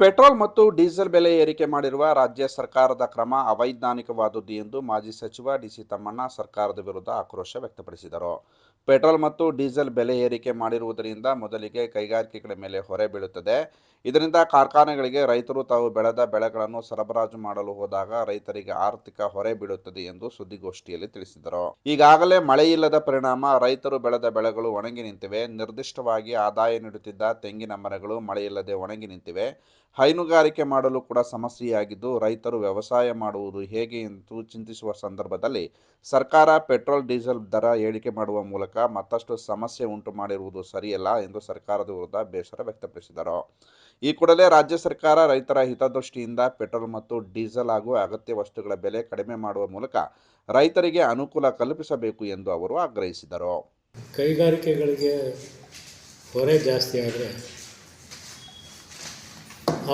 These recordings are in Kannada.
ಪೆಟ್ರೋಲ್ ಮತ್ತು ಡೀಸೆಲ್ ಬೆಲೆ ಏರಿಕೆ ಮಾಡಿರುವ ರಾಜ್ಯ ಸರ್ಕಾರದ ಕ್ರಮ ಅವೈಜ್ಞಾನಿಕವಾದುದು ಎಂದು ಮಾಜಿ ಸಚಿವ ಡಿಸಿ ತಮ್ಮಣ್ಣ ಸರ್ಕಾರದ ವಿರುದ್ಧ ಆಕ್ರೋಶ ವ್ಯಕ್ತಪಡಿಸಿದರು. ಪೆಟ್ರೋಲ್ ಮತ್ತು ಡೀಸೆಲ್ ಬೆಲೆ ಏರಿಕೆ ಮಾಡಿರುವುದರಿಂದ ಮೊದಲಿಗೆ ಕೈಗಾರಿಕೆಗಳ ಮೇಲೆ ಹೊರೆ ಬೀಳುತ್ತದೆ. ಇದರಿಂದ ಕಾರ್ಖಾನೆಗಳಿಗೆ ರೈತರು ತಾವು ಬೆಳೆದ ಬೆಳೆಗಳನ್ನು ಸರಬರಾಜು ಮಾಡಲು ಹೋದಾಗ ರೈತರಿಗೆ ಆರ್ಥಿಕ ಹೊರೆ ಬೀಳುತ್ತದೆ ಎಂದು ಸುದ್ದಿಗೋಷ್ಠಿಯಲ್ಲಿ ತಿಳಿಸಿದರು. ಈಗಾಗಲೇ ಮಳೆ ಇಲ್ಲದ ಪರಿಣಾಮ ರೈತರು ಬೆಳೆದ ಬೆಳೆಗಳು ಒಣಗಿ ನಿಂತಿವೆ. ನಿರ್ದಿಷ್ಟವಾಗಿ ಆದಾಯ ನೀಡುತ್ತಿದ್ದ ತೆಂಗಿನ ಮರಗಳು ಮಳೆಯಿಲ್ಲದೆ ಒಣಗಿ ನಿಂತಿವೆ. ಹೈನುಗಾರಿಕೆ ಮಾಡಲು ಕೂಡ ಸಮಸ್ಯೆಯಾಗಿದ್ದು ರೈತರು ವ್ಯವಸಾಯ ಮಾಡುವುದು ಹೇಗೆ ಎಂದು ಚಿಂತಿಸುವ ಸಂದರ್ಭದಲ್ಲಿ ಸರ್ಕಾರ ಪೆಟ್ರೋಲ್ ಡೀಸೆಲ್ ದರ ಏರಿಕೆ ಮಾಡುವ ಮೂಲಕ ಮತ್ತಷ್ಟು ಸಮಸ್ಯೆ ಉಂಟು ಮಾಡಿರುವುದು ಸರಿಯಲ್ಲ ಎಂದು ಸರ್ಕಾರದ ವಿರುದ್ಧ ಬೇಸರ ವ್ಯಕ್ತಪಡಿಸಿದರು. ಈ ಕೂಡಲೇ ರಾಜ್ಯ ಸರ್ಕಾರ ರೈತರ ಹಿತದೃಷ್ಟಿಯಿಂದ ಪೆಟ್ರೋಲ್ ಮತ್ತು ಡೀಸೆಲ್ ಹಾಗೂ ಅಗತ್ಯ ವಸ್ತುಗಳ ಬೆಲೆ ಕಡಿಮೆ ಮಾಡುವ ಮೂಲಕ ರೈತರಿಗೆ ಅನುಕೂಲ ಕಲ್ಪಿಸಬೇಕು ಎಂದು ಅವರು ಆಗ್ರಹಿಸಿದರು. ಕೈಗಾರಿಕೆಗಳಿಗೆ ಹೊರೆ ಜಾಸ್ತಿ ಆದರೆ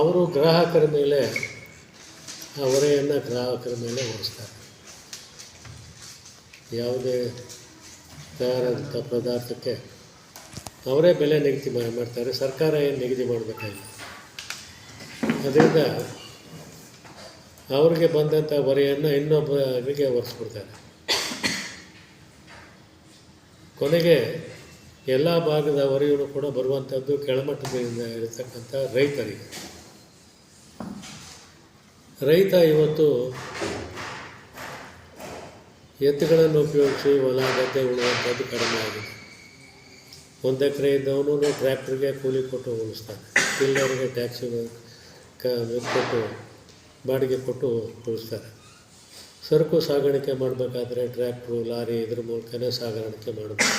ಅವರು ಗ್ರಾಹಕರ ಮೇಲೆ ಆ ಹೊರೆಯನ್ನು ಗ್ರಾಹಕರ ಮೇಲೆ ಹೊರಿಸ್ತಾರೆ. ಯಾವುದೇ ತಯಾರಾದಂಥ ಪದಾರ್ಥಕ್ಕೆ ಅವರೇ ಬೆಲೆ ನಿಗದಿ ಮಾಡ್ತಾರೆ, ಸರ್ಕಾರ ಏನು ನಿಗದಿ ಮಾಡಬೇಕಾಗಿಲ್ಲ. ಅದರಿಂದ ಅವ್ರಿಗೆ ಬಂದಂಥ ಹೊರೆಯನ್ನು ಇನ್ನೊಬ್ಬರಿಗೆ ಒರೆಸ್ಬಿಡ್ತಾರೆ. ಕೊನೆಗೆ ಎಲ್ಲ ಭಾಗದ ಹೊರೆಯೂ ಕೂಡ ಬರುವಂಥದ್ದು ಕೆಳಮಟ್ಟದಿಂದ ಇರತಕ್ಕಂಥ ರೈತರಿಗೆ. ರೈತ ಇವತ್ತು ಎತ್ತುಗಳನ್ನು ಉಪಯೋಗಿಸಿ ಹೊಲ, ಗದ್ದೆ ಉಳುವಂಥದ್ದು ಕಡಿಮೆ ಆಗಿದೆ. ಒಂದು ಎಕರೆ ಇದ್ದವನು ಟ್ರ್ಯಾಕ್ಟ್ರಿಗೆ ಕೂಲಿ ಕೊಟ್ಟು ಉಳಿಸ್ತಾನೆ. ಟಿಲ್ಲರ್ಗೆ ಟ್ಯಾಕ್ಸಿ ಕ ಕೊಟ್ಟು, ಬಾಡಿಗೆ ಕೊಟ್ಟು ಉಳಿಸ್ತಾರೆ. ಸರಕು ಸಾಗಾಣಿಕೆ ಮಾಡಬೇಕಾದ್ರೆ ಟ್ರ್ಯಾಕ್ಟ್ರು, ಲಾರಿ ಇದ್ರ ಮೂಲಕನೇ ಸಾಗಾಣಿಕೆ ಮಾಡಬೇಕು.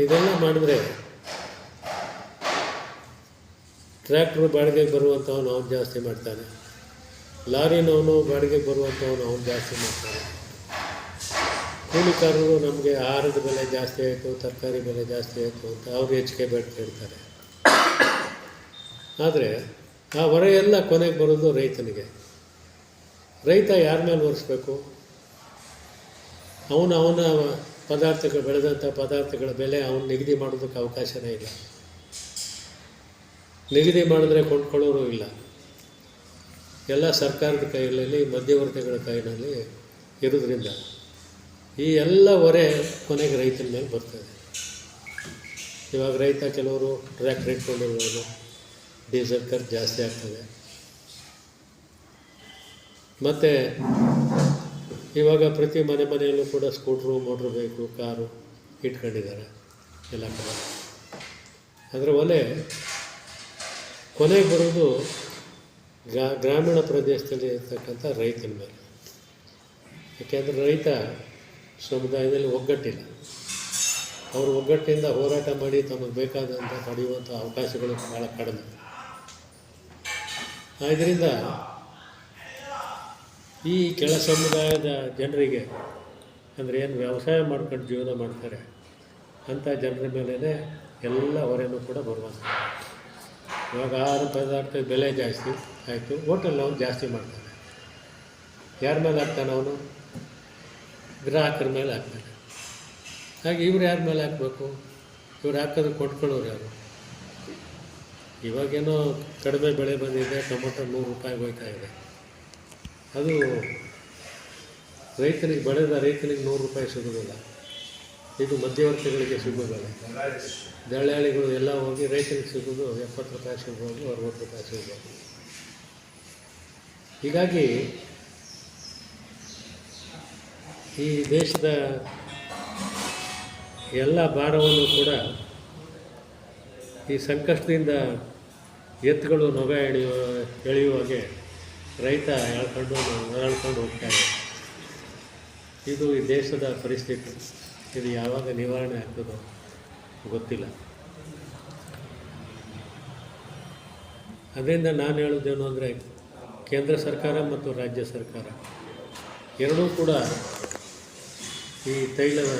ಇದೆಲ್ಲ ಮಾಡಿದ್ರೆ ಟ್ರ್ಯಾಕ್ಟ್ರು ಬಾಡಿಗೆಗೆ ಬರುವಂಥವನು ಅವನು ಜಾಸ್ತಿ ಮಾಡ್ತಾನೆ. ಲಾರಿನವನು ಬಾಡಿಗೆ ಬರುವಂಥವನು, ಅವನು ಜಾಸ್ತಿ ಮಾಡ್ತಾರೆ ಕೂಲಿಕಾರರು ನಮಗೆ ಆಹಾರದ ಬೆಲೆ ಜಾಸ್ತಿ ಆಯಿತು, ತರಕಾರಿ ಬೆಲೆ ಜಾಸ್ತಿ ಆಯಿತು ಅಂತ ಅವರು ಹೆಚ್ಚಿಗೆ ಬೇಡ್ತಿರ್ತಾರೆ ಆದರೆ ಆ ಹೊರೆ ಎಲ್ಲ ಕೊನೆಗೆ ಬರೋದು ರೈತನಿಗೆ. ರೈತ ಯಾರ ಮೇಲೆ ಒರೆಸ್ಬೇಕು? ಅವನು ಅವನ ಪದಾರ್ಥಗಳು, ಬೆಳೆದಂಥ ಪದಾರ್ಥಗಳ ಬೆಲೆ ಅವನು ನಿಗದಿ ಮಾಡೋದಕ್ಕೆ ಅವಕಾಶನೇ ಇಲ್ಲ. ನಿಗದಿ ಮಾಡಿದ್ರೆ ಕೊಂಡ್ಕೊಳ್ಳೋರು ಇಲ್ಲ. ಎಲ್ಲ ಸರ್ಕಾರದ ಕೈಯಲ್ಲಿ, ಮಧ್ಯವರ್ತಿಗಳ ಕೈನಲ್ಲಿ ಇರೋದ್ರಿಂದ ಈ ಎಲ್ಲ ಹೊರೆ ಕೊನೆಗೆ ರೈತನ ಮೇಲೆ ಬರ್ತದೆ ಇವಾಗ ರೈತ ಕೆಲವರು ಟ್ರ್ಯಾಕ್ಟರ್ ಇಟ್ಕೊಂಡಿರೋರು, ಡೀಸೆಲ್ ಖರ್ಚು ಜಾಸ್ತಿ ಆಗ್ತದೆ. ಮತ್ತು ಇವಾಗ ಪ್ರತಿ ಮನೆ ಮನೆಯಲ್ಲೂ ಕೂಡ ಸ್ಕೂಟ್ರು, ಮೋಟ್ರ್ ಬೇಕು, ಕಾರು ಇಟ್ಕೊಂಡಿದ್ದಾರೆ ಎಲ್ಲ ಕಡೆ. ಅದರ ಒಲೆ ಕೊನೆಗೆ ಬರೋದು ಗ್ರಾ, ಗ್ರಾಮೀಣ ಪ್ರದೇಶದಲ್ಲಿ ಇರ್ತಕ್ಕಂಥ ರೈತನ ಮೇಲೆ. ಯಾಕೆಂದರೆ ರೈತ ಸಮುದಾಯದಲ್ಲಿ ಒಗ್ಗಟ್ಟಿಲ್ಲ. ಅವರು ಒಗ್ಗಟ್ಟಿಂದ ಹೋರಾಟ ಮಾಡಿ ತಮಗೆ ಬೇಕಾದಂಥ ಪಡೆಯುವಂಥ ಅವಕಾಶಗಳು ಭಾಳ ಕಡಿಮೆ. ಆದ್ದರಿಂದ ಈ ಕೆಳ ಸಮುದಾಯದ ಜನರಿಗೆ ಅಂದರೆ ಏನು ವ್ಯವಸಾಯ ಮಾಡ್ಕೊಂಡು ಜೀವನ ಮಾಡ್ತಾರೆ ಅಂಥ ಜನರ ಮೇಲೇ ಎಲ್ಲ ಹೊರೆಯೂ ಕೂಡ ಬರುವಂಥ ಇವಾಗ ಆಹಾರ ಪದಾರ್ಥ ಬೆಲೆ ಜಾಸ್ತಿ. ಆಯಿತು. ಹೋಟೆಲ್ ಜಾಸ್ತಿ ಮಾಡ್ತಾನೆ ಯಾರ ಮೇಲೆ ಹಾಕ್ತಾನೆ ಅವನು? ಗ್ರಾಹಕರ ಮೇಲೆ ಹಾಕ್ತಾನೆ. ಹಾಗೆ ಇವ್ರು ಯಾರ ಮೇಲೆ ಹಾಕಬೇಕು? ಇವ್ರು ಹಾಕೋದು ಕೊಟ್ಕೊಳ್ಳೋರು ಯಾರು? ಇವಾಗೇನೋ ಕಡಿಮೆ ಬೆಳೆ ಬಂದಿದೆ, ಟೊಮೊಟೊ ನೂರು ರೂಪಾಯಿ ಹೋಗ್ತಾ ಇದೆ. ಅದು ರೈತನಿಗೆ ಬೆಳೆದ ರೈತನಿಗೆ ನೂರು ರೂಪಾಯಿ ಸಿಗೋದಿಲ್ಲ. ಇದು ಮಧ್ಯವರ್ತಿಗಳಿಗೆ ಸಿಗೋದಿಲ್ಲ. ದಳ್ಳಾಳಿಗಳು ಎಲ್ಲ ಹೋಗಿ ರೈತನಿಗೆ ಸಿಗೋದು ಎಪ್ಪತ್ತು ರೂಪಾಯಿ ಸಿಗ್ಬೋದು, ಅರವತ್ತು ರೂಪಾಯಿ ಸಿಗ್ಬೋದು. ಹೀಗಾಗಿ ಈ ದೇಶದ ಎಲ್ಲ ಭಾರವನ್ನು ಕೂಡ ಈ ಸಂಕಷ್ಟದಿಂದ ಎತ್ತುಗಳು ನೊಗ ಎಳೆಯುವ ಎಳೆಯುವಾಗೆ ರೈತ ಹೇಳ್ಕೊಂಡು ಹೊರಳ್ಕೊಂಡು ಹೋಗ್ತಾರೆ ಇದು ಈ ದೇಶದ ಪರಿಸ್ಥಿತಿ. ಇದು ಯಾವಾಗ ನಿವಾರಣೆ ಆಗ್ತದೋ ಗೊತ್ತಿಲ್ಲ. ಅದರಿಂದ ನಾನು ಹೇಳೋದೇನು ಅಂದರೆ ಕೇಂದ್ರ ಸರ್ಕಾರ ಮತ್ತು ರಾಜ್ಯ ಸರ್ಕಾರ. ಎರಡೂ ಕೂಡ ಈ ತೈಲದ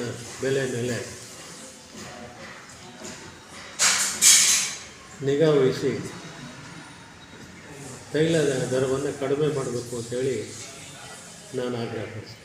ಬೆಲೆ ಮೇಲೆ ನಿಗಾ ವಹಿಸಿ ತೈಲದ ದರವನ್ನು ಕಡಿಮೆ ಮಾಡಬೇಕು ಅಂತೇಳಿ ನಾನು ಆಗ್ರಹಪಡಿಸ್ತೀನಿ.